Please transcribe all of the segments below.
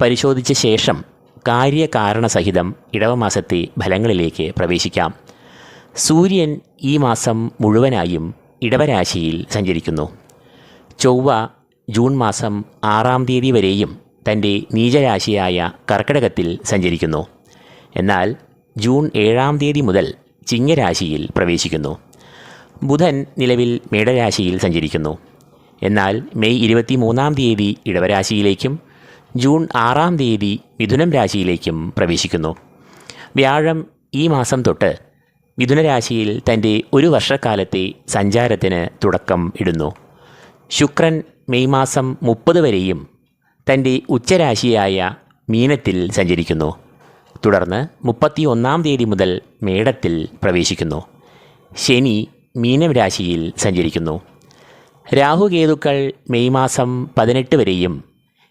പരിശോധിച്ച ശേഷം കാര്യകാരണസഹിതം ഇടവമാസത്തെ ഫലങ്ങളിലേക്ക് പ്രവേശിക്കാം. സൂര്യൻ ഈ മാസം മുഴുവനായും ഇടവരാശിയിൽ സഞ്ചരിക്കുന്നു. ചൊവ്വ ജൂൺ മാസം ആറാം തീയതി വരെയും തന്റെ നീചരാശിയായ കർക്കിടകത്തിൽ സഞ്ചരിക്കുന്നു. എന്നാൽ ജൂൺ ഏഴാം തീയതി മുതൽ ചിങ്ങരാശിയിൽ പ്രവേശിക്കുന്നു. ബുധൻ നിലവിൽ മേടരാശിയിൽ സഞ്ചരിക്കുന്നു. എന്നാൽ മെയ് ഇരുപത്തി മൂന്നാം തീയതി ഇടവരാശിയിലേക്കും ജൂൺ ആറാം തീയതി മിഥുനം രാശിയിലേക്കും പ്രവേശിക്കുന്നു. വ്യാഴം ഈ മാസം തൊട്ട് മിഥുനരാശിയിൽ തന്റെ ഒരു വർഷക്കാലത്തെ സഞ്ചാരത്തിന് തുടക്കം ഇടുന്നു. ശുക്രൻ മെയ് മാസം മുപ്പത് വരെയും തന്റെ ഉച്ചരാശിയായ മീനത്തിൽ സഞ്ചരിക്കുന്നു. തുടർന്ന് മുപ്പത്തി ഒന്നാം തീയതി മുതൽ മേടത്തിൽ പ്രവേശിക്കുന്നു. ശനി മീനം രാശിയിൽ സഞ്ചരിക്കുന്നു. രാഹുകേതുക്കൾ മെയ് മാസം പതിനെട്ട് വരെയും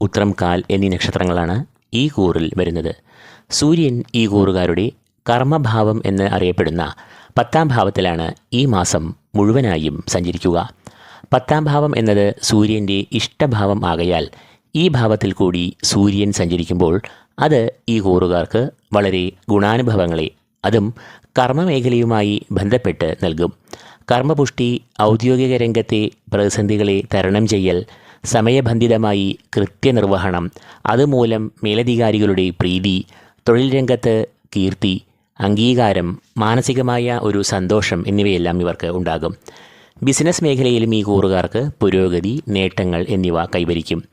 ഉത്രം കാൽ എന്നീ നക്ഷത്രങ്ങളാണ് ഈ കൂറിൽ വരുന്നത്. സൂര്യൻ ഈ കൂറുകാരുടെ കർമ്മഭാവം എന്ന് അറിയപ്പെടുന്ന പത്താം ഭാവത്തിലാണ് ഈ മാസം മുഴുവനായും സഞ്ചരിക്കുക. പത്താം ഭാവം എന്നത് സൂര്യന്റെ ഇഷ്ടഭാവം ആകയാൽ ഈ ഭാവത്തിൽ കൂടി സൂര്യൻ സഞ്ചരിക്കുമ്പോൾ അത് ഈ കൂറുകാർക്ക് വളരെ ഗുണാനുഭവങ്ങളെ അതും കർമ്മമേഖലയുമായി ബന്ധപ്പെട്ട് നൽകും. കർമ്മപുഷ്ടി ഔദ്യോഗിക രംഗത്തെ പ്രതിസന്ധികളെ തരണം ചെയ്യൽ സമയബന്ധിതമായി കൃത്യനിർവഹണം അതുമൂലം മേലധികാരികളുടെ പ്രീതി തൊഴിൽ രംഗത്ത് കീർത്തി അംഗീകാരം മാനസികമായ ഒരു സന്തോഷം എന്നിവയെല്ലാം ഇവർക്ക് ഉണ്ടാകും. ബിസിനസ് മേഖലയിലും ഈ കൂറുകാർക്ക് പുരോഗതി നേട്ടങ്ങൾ എന്നിവ കൈവരിക്കും.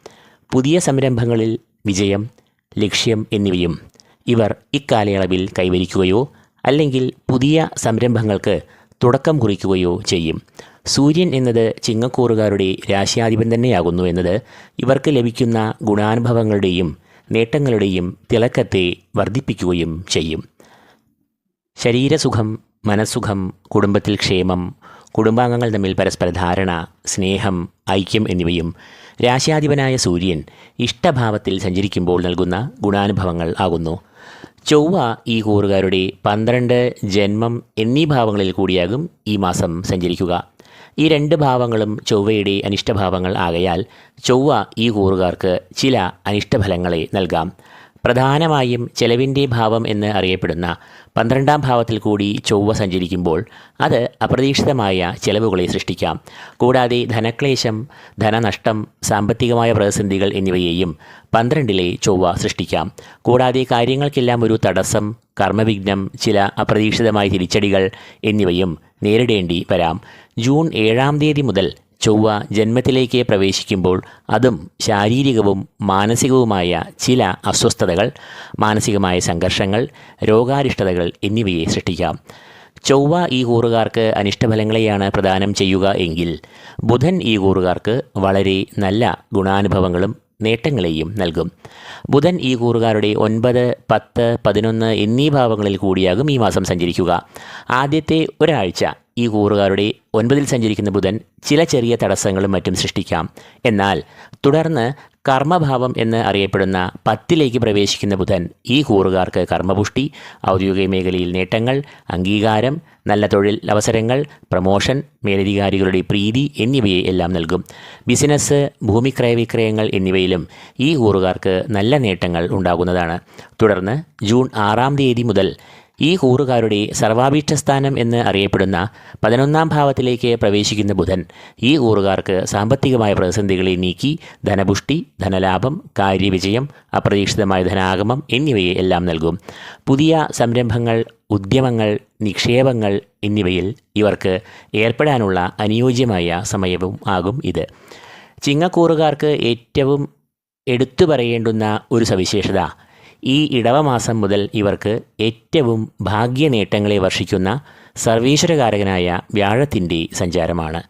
പുതിയ സംരംഭങ്ങളിൽ വിജയം ലക്ഷ്യം എന്നിവയും ഇവർ ഇക്കാലയളവിൽ കൈവരിക്കുകയോ അല്ലെങ്കിൽ പുതിയ സംരംഭങ്ങൾക്ക് തുടക്കം കുറിക്കുകയോ ചെയ്യും. സൂര്യൻ എന്നത് ചിങ്ങക്കൂറുകാരുടെ രാശിയാധിപൻ തന്നെയാകുന്നു എന്നത് ഇവർക്ക് ലഭിക്കുന്ന ഗുണാനുഭവങ്ങളുടെയും നേട്ടങ്ങളുടെയും തിളക്കത്തെ വർദ്ധിപ്പിക്കുകയും ചെയ്യും. ശരീരസുഖം മനസ്സുഖം കുടുംബത്തിൽ ക്ഷേമം കുടുംബാംഗങ്ങൾ തമ്മിൽ പരസ്പര ധാരണ സ്നേഹം ഐക്യം എന്നിവയും രാശിയാധിപനായ സൂര്യൻ ഇഷ്ടഭാവത്തിൽ സഞ്ചരിക്കുമ്പോൾ നൽകുന്ന ഗുണാനുഭവങ്ങൾ ആകുന്നു. ചൊവ്വ ഈ കൂറുകാരുടെ പന്ത്രണ്ട് ജന്മം എന്നീ ഭാവങ്ങളിൽ കൂടിയാകും ഈ മാസം സഞ്ചരിക്കുക. ഈ രണ്ട് ഭാവങ്ങളും ചൊവ്വയുടെ അനിഷ്ടഭാവങ്ങൾ ആകയാൽ ചൊവ്വ ഈ കൂറുകാർക്ക് ചില അനിഷ്ടഫലങ്ങളെ നൽകാം. പ്രധാനമായും ചെലവിന്റെ ഭാവം എന്ന് അറിയപ്പെടുന്ന പന്ത്രണ്ടാം ഭാവത്തിൽ കൂടി ചൊവ്വ സഞ്ചരിക്കുമ്പോൾ അത് അപ്രതീക്ഷിതമായ ചെലവുകളെ സൃഷ്ടിക്കാം. കൂടാതെ ധനക്ലേശം ധനനഷ്ടം സാമ്പത്തികമായ പ്രതിസന്ധികൾ എന്നിവയെയും പന്ത്രണ്ടിലെ ചൊവ്വ സൃഷ്ടിക്കാം. കൂടാതെ കാര്യങ്ങൾക്കെല്ലാം ഒരു തടസ്സം കർമ്മവിഘ്നം ചില അപ്രതീക്ഷിതമായ തിരിച്ചടികൾ എന്നിവയും നേരിടേണ്ടി വരാം. ജൂൺ ഏഴാം തീയതി മുതൽ ചൊവ്വ ജന്മത്തിലേക്ക് പ്രവേശിക്കുമ്പോൾ അതും ശാരീരികവും മാനസികവുമായ ചില അസ്വസ്ഥതകൾ മാനസികമായ സംഘർഷങ്ങൾ രോഗാരിഷ്ടതകൾ എന്നിവയെ സൃഷ്ടിക്കാം. ചൊവ്വ ഈ കൂറുകാർക്ക് അനിഷ്ടഫലങ്ങളെയാണ് പ്രദാനം ചെയ്യുക എങ്കിൽ ബുധൻ ഈ കൂറുകാർക്ക് വളരെ നല്ല ഗുണാനുഭവങ്ങളും നേട്ടങ്ങളെയും നൽകും. ബുധൻ ഈ കൂറുകാരുടെ ഒൻപത് പത്ത് പതിനൊന്ന് എന്നീ ഭാവങ്ങളിൽ കൂടിയാകും ഈ മാസം സഞ്ചരിക്കുക. ആദ്യത്തെ ഒരാഴ്ച ഈ കൂറുകാരുടെ ഒൻപതിൽ സഞ്ചരിക്കുന്ന ബുധൻ ചില ചെറിയ തടസ്സങ്ങളും മറ്റും സൃഷ്ടിക്കാം. എന്നാൽ തുടർന്ന് കർമ്മഭാവം എന്ന് അറിയപ്പെടുന്ന പത്തിലേക്ക് പ്രവേശിക്കുന്ന ബുധൻ ഈ കൂറുകാർക്ക് കർമ്മപുഷ്ടി ഔദ്യോഗിക മേഖലയിൽ നേട്ടങ്ങൾ അംഗീകാരം നല്ല തൊഴിൽ അവസരങ്ങൾ പ്രമോഷൻ മേലധികാരികളുടെ പ്രീതി എന്നിവയെ എല്ലാം നൽകും. ബിസിനസ് ഭൂമി വിക്രയങ്ങൾ എന്നിവയിലും ഈ കൂറുകാർക്ക് നല്ല നേട്ടങ്ങൾ ഉണ്ടാകുന്നതാണ്. തുടർന്ന് ജൂൺ ആറാം തീയതി മുതൽ ഈ കൂറുകാരുടെ സർവാഭീഷ്ടസ്ഥാനം എന്ന് അറിയപ്പെടുന്ന പതിനൊന്നാം ഭാവത്തിലേക്ക് പ്രവേശിക്കുന്ന ബുധൻ ഈ കൂറുകാർക്ക് സാമ്പത്തികമായ പ്രതിസന്ധികളെ നീക്കി ധനപുഷ്ടി ധനലാഭം കാര്യവിജയം അപ്രതീക്ഷിതമായ ധനാഗമം എന്നിവയെ എല്ലാം നൽകും. പുതിയ സംരംഭങ്ങൾ ഉദ്യമങ്ങൾ നിക്ഷേപങ്ങൾ എന്നിവയിൽ ഇവർക്ക് ഏർപ്പെടാനുള്ള അനുയോജ്യമായ സമയവും ആകും ഇത്. ചിങ്ങക്കൂറുകാർക്ക് ഏറ്റവും എടുത്തു പറയേണ്ടുന്ന ഒരു സവിശേഷത ഈ ഇടവമാസം മുതൽ ഇവർക്ക് ഏറ്റവും ഭാഗ്യനേട്ടങ്ങളെ വർഷിക്കുന്ന സർവീശ്വരകാരകനായ വ്യാഴത്തിന്റെ സഞ്ചാരമാണ്.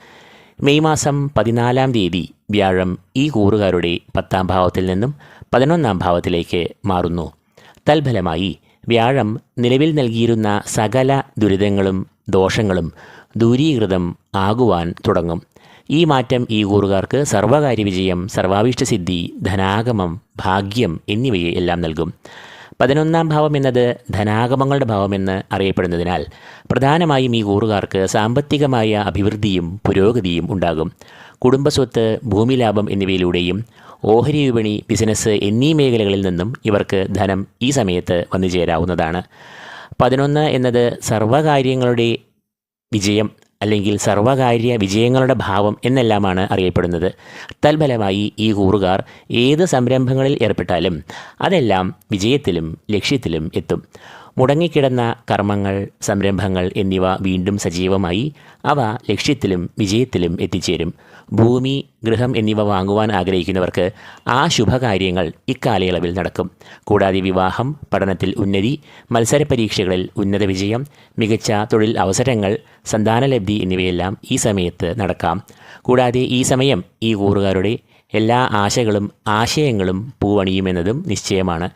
മെയ് മാസം പതിനാലാം തീയതി വ്യാഴം ഈ കൂറുകാരുടെ പത്താം ഭാവത്തിൽ നിന്നും പതിനൊന്നാം ഭാവത്തിലേക്ക് മാറുന്നു. തൽഫലമായി വ്യാഴം നിലവിൽ നൽകിയിരുന്ന സകല ദുരിതങ്ങളും ദോഷങ്ങളും ദൂരീകൃതം ആകുവാൻ തുടങ്ങും. ഈ മാറ്റം ഈ കൂറുകാർക്ക് സർവകാര്യ വിജയം സർവാഭീഷ്ടസിദ്ധി ധനാഗമം ഭാഗ്യം എന്നിവയെ എല്ലാം നൽകും. പതിനൊന്നാം ഭാവം എന്നത് ധനാഗമങ്ങളുടെ ഭാവമെന്ന് അറിയപ്പെടുന്നതിനാൽ പ്രധാനമായും ഈ കൂറുകാർക്ക് സാമ്പത്തികമായ അഭിവൃദ്ധിയും പുരോഗതിയും ഉണ്ടാകും. കുടുംബസ്വത്ത് ഭൂമിലാഭം എന്നിവയിലൂടെയും ഓഹരി വിപണി ബിസിനസ് എന്നീ മേഖലകളിൽ നിന്നും ഇവർക്ക് ധനം ഈ സമയത്ത് വന്നു ചേരാവുന്നതാണ്. പതിനൊന്ന് എന്നത് സർവകാര്യങ്ങളുടെ വിജയം അല്ലെങ്കിൽ സർവകാര്യ വിജയങ്ങളുടെ ഭാവം എന്നെല്ലാമാണ് അറിയപ്പെടുന്നത്. തൽഫലമായി ഈ കൂറുകാർ ഏത് സംരംഭങ്ങളിൽ ഏർപ്പെട്ടാലും അതെല്ലാം വിജയത്തിലും ലക്ഷ്യത്തിലും എത്തും. മുടങ്ങിക്കിടന്ന കർമ്മങ്ങൾ സംരംഭങ്ങൾ എന്നിവ വീണ്ടും സജീവമായി അവ ലക്ഷ്യത്തിലും വിജയത്തിലും എത്തിച്ചേരും. ഭൂമി ഗൃഹം എന്നിവ വാങ്ങുവാൻ ആഗ്രഹിക്കുന്നവർക്ക് ആ ശുഭകാര്യങ്ങൾ ഇക്കാലയളവിൽ നടക്കും. കൂടാതെ വിവാഹം പഠനത്തിൽ ഉന്നതി മത്സര പരീക്ഷകളിൽ ഉന്നത വിജയം മികച്ച തൊഴിൽ അവസരങ്ങൾ സന്താനലബ്ധി എന്നിവയെല്ലാം ഈ സമയത്ത് നടക്കാം. കൂടാതെ ഈ സമയം ഈ കൂറുകാരുടെ എല്ലാ ആശകളും ആശയങ്ങളും പൂവണിയുമെന്നതും നിശ്ചയമാണ്.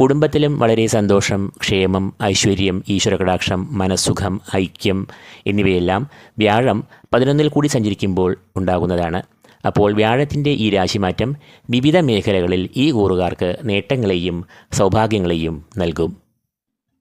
കുടുംബത്തിലും വളരെ സന്തോഷം ക്ഷേമം ഐശ്വര്യം ഈശ്വരകടാക്ഷം മനസ്സുഖം ഐക്യം എന്നിവയെല്ലാം വ്യാഴം പതിനൊന്നിൽ കൂടി സഞ്ചരിക്കുമ്പോൾ ഉണ്ടാകുന്നതാണ്. അപ്പോൾ വ്യാഴത്തിന്റെ ഈ രാശിമാറ്റം വിവിധ മേഖലകളിൽ ഈ കൂറുകാർക്ക് നേട്ടങ്ങളെയും സൗഭാഗ്യങ്ങളെയും നൽകും.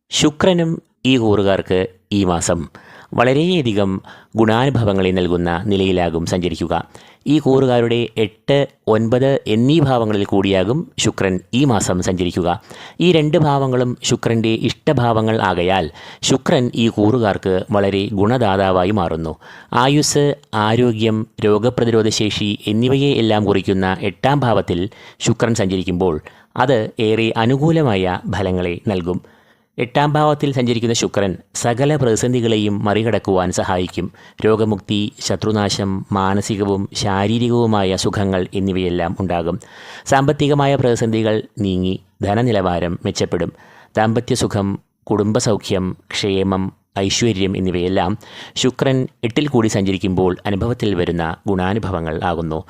ശുക്രനും ഈ കൂറുകാർക്ക് ഈ മാസം വളരെയധികം ഗുണാനുഭവങ്ങളെ നൽകുന്ന നിലയിലാകും സഞ്ചരിക്കുക. ഈ കൂറുകാരുടെ എട്ട് ഒൻപത് എന്നീ ഭാവങ്ങളിൽ കൂടിയാകും ശുക്രൻ ഈ മാസം സഞ്ചരിക്കുക. ഈ രണ്ട് ഭാവങ്ങളും ശുക്രന്റെ ഇഷ്ടഭാവങ്ങൾ ആകയാൽ ശുക്രൻ ഈ കൂറുകാർക്ക് വളരെ ഗുണദാതാവായി മാറുന്നു. ആയുസ് ആരോഗ്യം രോഗപ്രതിരോധ ശേഷി എന്നിവയെ എല്ലാം കുറിക്കുന്ന എട്ടാം ഭാവത്തിൽ ശുക്രൻ സഞ്ചരിക്കുമ്പോൾ അത് ഏറെ അനുകൂലമായ ഫലങ്ങളെ നൽകും. എട്ടാം ഭാവത്തിൽ സഞ്ചരിക്കുന്ന ശുക്രൻ സകല പ്രതിസന്ധികളെയും മറികടക്കുവാൻ സഹായിക്കും. രോഗമുക്തി ശത്രുനാശം മാനസികവും ശാരീരികവുമായ സുഖങ്ങൾ എന്നിവയെല്ലാം ഉണ്ടാകും. സാമ്പത്തികമായ പ്രതിസന്ധികൾ നീങ്ങി ധനനിലവാരം മെച്ചപ്പെടും. ദാമ്പത്യസുഖം കുടുംബസൗഖ്യം ക്ഷേമം ഐശ്വര്യം എന്നിവയെല്ലാം ശുക്രൻ എട്ടിൽ കൂടി സഞ്ചരിക്കുമ്പോൾ അനുഭവത്തിൽ വരുന്ന ഗുണാനുഭവങ്ങൾ ആകുന്നു.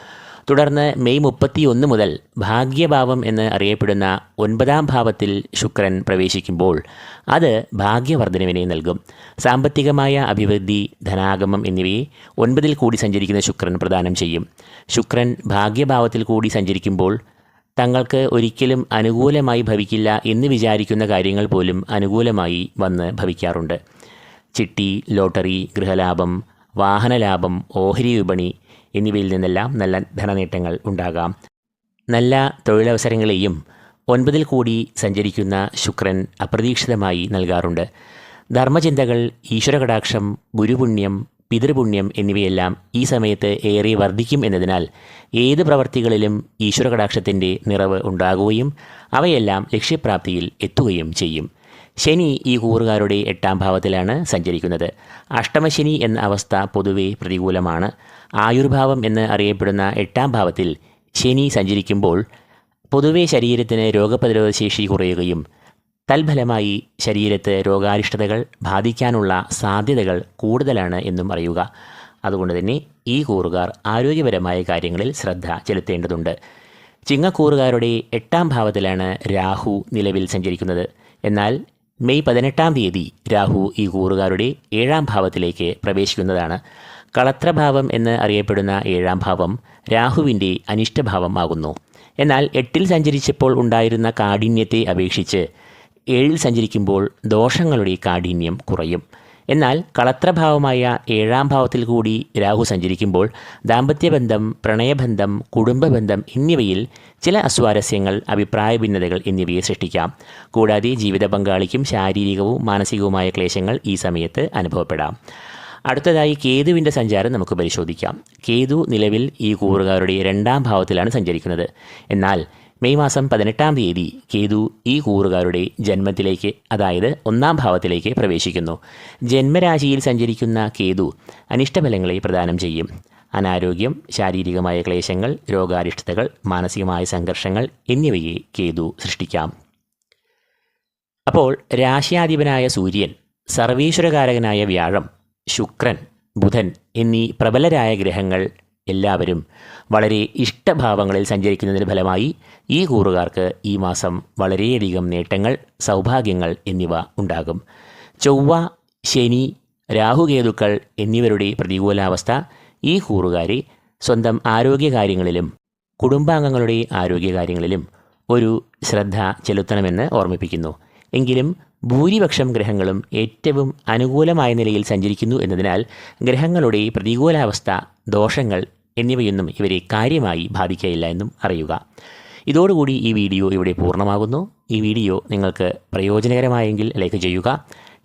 തുടർന്ന് മെയ് മുപ്പത്തി ഒന്ന് മുതൽ ഭാഗ്യഭാവം എന്ന് അറിയപ്പെടുന്ന ഒൻപതാം ഭാവത്തിൽ ശുക്രൻ പ്രവേശിക്കുമ്പോൾ അത് ഭാഗ്യവർദ്ധനവിനെ നൽകും. സാമ്പത്തികമായ അഭിവൃദ്ധി ധനാഗമം എന്നിവയെ ഒൻപതിൽ കൂടി സഞ്ചരിക്കുന്ന ശുക്രൻ പ്രദാനം ചെയ്യും. ശുക്രൻ ഭാഗ്യഭാവത്തിൽ കൂടി സഞ്ചരിക്കുമ്പോൾ തങ്ങൾക്ക് ഒരിക്കലും അനുകൂലമായി ഭവിക്കില്ല എന്ന് വിചാരിക്കുന്ന കാര്യങ്ങൾ പോലും അനുകൂലമായി വന്ന് ഭവിക്കാറുണ്ട്. ചിട്ടി ലോട്ടറി ഗൃഹലാഭം വാഹനലാഭം ഓഹരി വിപണി എന്നിവയിൽ നിന്നെല്ലാം നല്ല ധനനേട്ടങ്ങൾ ഉണ്ടാകാം. നല്ല തൊഴിലവസരങ്ങളെയും ഒൻപതിൽ കൂടി സഞ്ചരിക്കുന്ന ശുക്രൻ അപ്രതീക്ഷിതമായി നൽകാറുണ്ട്. ധർമ്മചിന്തകൾ ഈശ്വരകടാക്ഷം ഗുരുപുണ്യം പിതൃപുണ്യം എന്നിവയെല്ലാം ഈ സമയത്ത് ഏറെ വർദ്ധിക്കും എന്നതിനാൽ ഏത് പ്രവർത്തികളിലും ഈശ്വരകടാക്ഷത്തിന്റെ നിറവ് ഉണ്ടാകുകയും അവയെല്ലാം ലക്ഷ്യപ്രാപ്തിയിൽ എത്തുകയും ചെയ്യും. ശനി ഈ കൂറുകാരുടെ എട്ടാം ഭാവത്തിലാണ് സഞ്ചരിക്കുന്നത്. അഷ്ടമശനി എന്ന അവസ്ഥ പൊതുവെ പ്രതികൂലമാണ്. ആയുർഭാവം എന്ന് അറിയപ്പെടുന്ന എട്ടാം ഭാവത്തിൽ ശനി സഞ്ചരിക്കുമ്പോൾ പൊതുവെ ശരീരത്തിന് രോഗപ്രതിരോധ ശേഷി കുറയുകയും തൽഫലമായി ശരീരത്തെ രോഗാരിഷ്ടതകൾ ബാധിക്കാനുള്ള സാധ്യതകൾ കൂടുതലാണ് എന്നും അറിയുക. അതുകൊണ്ട് തന്നെ ഈ കൂറുകാർ ആരോഗ്യപരമായ കാര്യങ്ങളിൽ ശ്രദ്ധ ചെലുത്തേണ്ടതുണ്ട്. ചിങ്ങക്കൂറുകാരുടെ എട്ടാം ഭാവത്തിലാണ് രാഹു നിലവിൽ സഞ്ചരിക്കുന്നത്. എന്നാൽ മെയ് പതിനെട്ടാം തീയതി രാഹു ഈ കൂറുകാരുടെ ഏഴാം ഭാവത്തിലേക്ക് പ്രവേശിക്കുന്നതാണ്. കളത്രഭാവം എന്ന് അറിയപ്പെടുന്ന ഏഴാം ഭാവം രാഹുവിന്റെ അനിഷ്ടഭാവം ആകുന്നു എന്നാൽ എട്ടിൽ സഞ്ചരിച്ചപ്പോൾ ഉണ്ടായിരുന്ന കാഠിന്യത്തെ അപേക്ഷിച്ച് ഏഴിൽ സഞ്ചരിക്കുമ്പോൾ ദോഷങ്ങളുടെ കാഠിന്യം കുറയും. എന്നാൽ കളത്രഭാവമായ ഏഴാം ഭാവത്തിൽ കൂടി രാഹു സഞ്ചരിക്കുമ്പോൾ ദാമ്പത്യബന്ധം പ്രണയബന്ധം കുടുംബബന്ധം എന്നിവയിൽ ചില അസ്വാരസ്യങ്ങൾ അഭിപ്രായ ഭിന്നതകൾ എന്നിവയെ സൃഷ്ടിക്കാം. കൂടാതെ ജീവിത പങ്കാളിക്കും ശാരീരികവും മാനസികവുമായ ക്ലേശങ്ങൾ ഈ സമയത്ത് അനുഭവപ്പെടാം. അടുത്തതായി കേതുവിന്റെ സഞ്ചാരം നമുക്ക് പരിശോധിക്കാം. കേതു നിലവിൽ ഈ കൂറുകാരുടെ രണ്ടാം ഭാവത്തിലാണ് സഞ്ചരിക്കുന്നത്. എന്നാൽ മെയ് മാസം പതിനെട്ടാം തീയതി കേതു ഈ കൂറുകാരുടെ ജന്മത്തിലേക്ക് അതായത് ഒന്നാം ഭാവത്തിലേക്ക് പ്രവേശിക്കുന്നു. ജന്മരാശിയിൽ സഞ്ചരിക്കുന്ന കേതു അനിഷ്ടഫലങ്ങളെ പ്രദാനം ചെയ്യും. അനാരോഗ്യം ശാരീരികമായ ക്ലേശങ്ങൾ രോഗാരിഷ്ടതകൾ മാനസികമായ സംഘർഷങ്ങൾ എന്നിവയെ കേതു സൃഷ്ടിക്കാം. അപ്പോൾ രാശ്യാധിപനായ സൂര്യൻ സർവീശ്വരകാരകനായ വ്യാഴം ശുക്രൻ ബുധൻ എന്നീ പ്രബലരായ ഗ്രഹങ്ങൾ എല്ലാവരും വളരെ ഇഷ്ടഭാവങ്ങളിൽ സഞ്ചരിക്കുന്നതിന് ഫലമായി ഈ കൂറുകാർക്ക് ഈ മാസം വളരെയധികം നേട്ടങ്ങൾ സൗഭാഗ്യങ്ങൾ എന്നിവ ഉണ്ടാകും. ചൊവ്വ ശനി രാഹുകേതുക്കൾ എന്നിവരുടെ പ്രതികൂലാവസ്ഥ ഈ കൂറുകാരി സ്വന്തം ആരോഗ്യകാര്യങ്ങളിലും കുടുംബാംഗങ്ങളുടെ ആരോഗ്യകാര്യങ്ങളിലും ഒരു ശ്രദ്ധ ചെലുത്തണമെന്ന് ഓർമ്മിപ്പിക്കുന്നു. എങ്കിലും ഭൂരിപക്ഷം ഗ്രഹങ്ങളും ഏറ്റവും അനുകൂലമായ നിലയിൽ സഞ്ചരിക്കുന്നു എന്നതിനാൽ ഗ്രഹങ്ങളുടെ പ്രതികൂലാവസ്ഥ ദോഷങ്ങൾ എന്നിവയൊന്നും ഇവരെ കാര്യമായി ബാധിക്കയില്ല എന്നും അറിയുക. ഇതോടുകൂടി ഈ വീഡിയോ ഇവിടെ പൂർണമാകുന്നു. ഈ വീഡിയോ നിങ്ങൾക്ക് പ്രയോജനകരമായെങ്കിൽ ലൈക്ക് ചെയ്യുക.